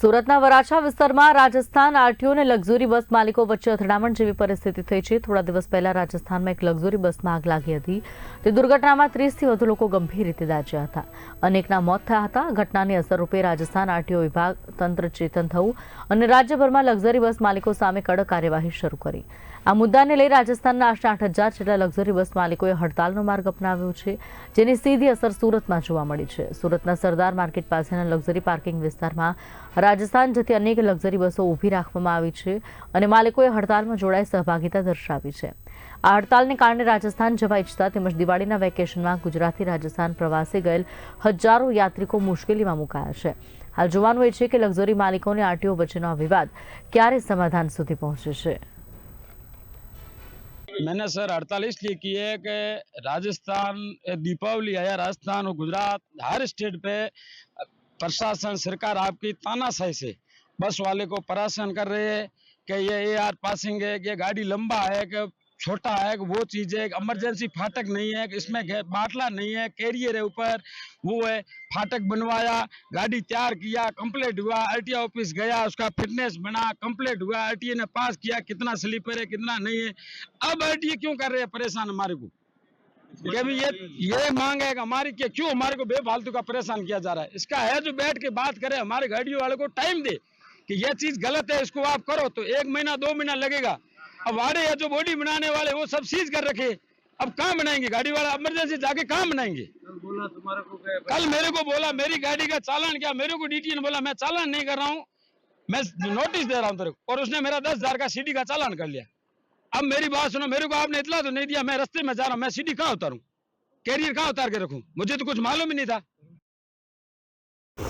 સુરતના વરાછા વિસ્તારમાં રાજસ્થાન આરટીઓ અને લક્ઝરી બસ માલિકો વચ્ચે અથડામણ જેવી પરિસ્થિતિ થઈ છે. થોડા દિવસ પહેલા રાજસ્થાનમાં એક લક્ઝરી બસમાં આગ લાગી હતી. તે દુર્ઘટનામાં ત્રીસથી વધુ લોકો ગંભીર રીતે દાજ્યા હતા. અનેકના મોત થયા હતા. ઘટનાની અસરરૂપે રાજસ્થાન આરટીઓ વિભાગ તંત્ર ચેતન થયું અને રાજ્યભરમાં લક્ઝરી બસ માલિકો સામે કડક કાર્યવાહી શરૂ કરી. આ મુદ્દાને લઈ રાજસ્થાનના આશરે આઠ હજાર જેટલા લક્ઝરી બસ માલિકોએ હડતાલનો માર્ગ અપનાવ્યો છે, જેની સીધી અસર સુરતમાં જોવા મળી છે. સુરતના સરદાર માર્કેટ પાસેના લક્ઝરી પાર્કિંગ વિસ્તારમાં રાજસ્થાન જતી અનેક લક્ઝરી બસો ઊભી રાખવામાં આવી છે અને માલિકોએ હડતાલમાં જોડાઈ સહભાગિતા દર્શાવી છે આ હડતાલને કારણે રાજસ્થાન જવા ઈચ્છતા તેમજ દિવાળીના વેકેશનમાં ગુજરાતથી રાજસ્થાન પ્રવાસે ગયેલ હજારો યાત્રિકો મુશ્કેલીમાં મુકાયા છે હાલ જોવાનું એ છે કે લક્ઝરી માલિકોને આરટીઓ વચ્ચેનો આ વિવાદ ક્યારે સમાધાન સુધી પહોંચે છે मैंने सर हड़ताल इसलिए की है कि राजस्थान ए, दीपावली आया राजस्थान और गुजरात हर स्टेट पे प्रशासन, सरकार आपकी तानाशाही से बस वाले को परेशान कर रहे हैं कि ये ए आर पासिंग है कि गाड़ी लंबा है, कि छोटा है वो चीज़ है इमरजेंसी फाटक नहीं है इसमें बाटला नहीं है कैरियर है ऊपर, वो है, फाटक बनवाया, गाड़ी तैयार किया कंप्लीट हुआ आरटीओ ऑफ़िस गया, उसका फिटनेस बना कंप्लीट हुआ आरटीए ने पास किया, कितना स्लीपर है, कितना नहीं है। अब आरटीए क्यों कर रहे हैं? परेशान हमारे को। कि अभी ये ये मांग है कि हमारी कि क्यों हमारे को बेफालतू का परेशान किया जा रहा है? इसका है जो बैठ के बात करे हमारे गाड़ियों वाले को टाइम दे कि ये चीज़ गलत है इसको आप करो। तो एक महीना दो महीना लगेगा। अब वाड़े या जो बॉडी बनाने वाले वो सब सीज कर रखे। अब कहाँ बनाएँगे? गाड़ी वाला इमरजेंसी जाके कहाँ बनाएँगे? कल मेरे को बोला मेरी गाड़ी का चालान क्या? मेरे को डीटी ने बोला मैं चालान नहीं कर रहा हूँ। मैं नोटिस दे रहा हूँ तेरे को। और उसने मेरा दस हज़ार का सीडी का चालान कर लिया। अब मेरी बात सुनो, मेरे को आपने इतला तो नहीं दिया, मैं रस्ते में जा रहा हूँ, मैं सीढ़ी कहाँ उतारूँ? कैरियर कहाँ उतार के रखू? मुझे तो कुछ मालूम ही नहीं था।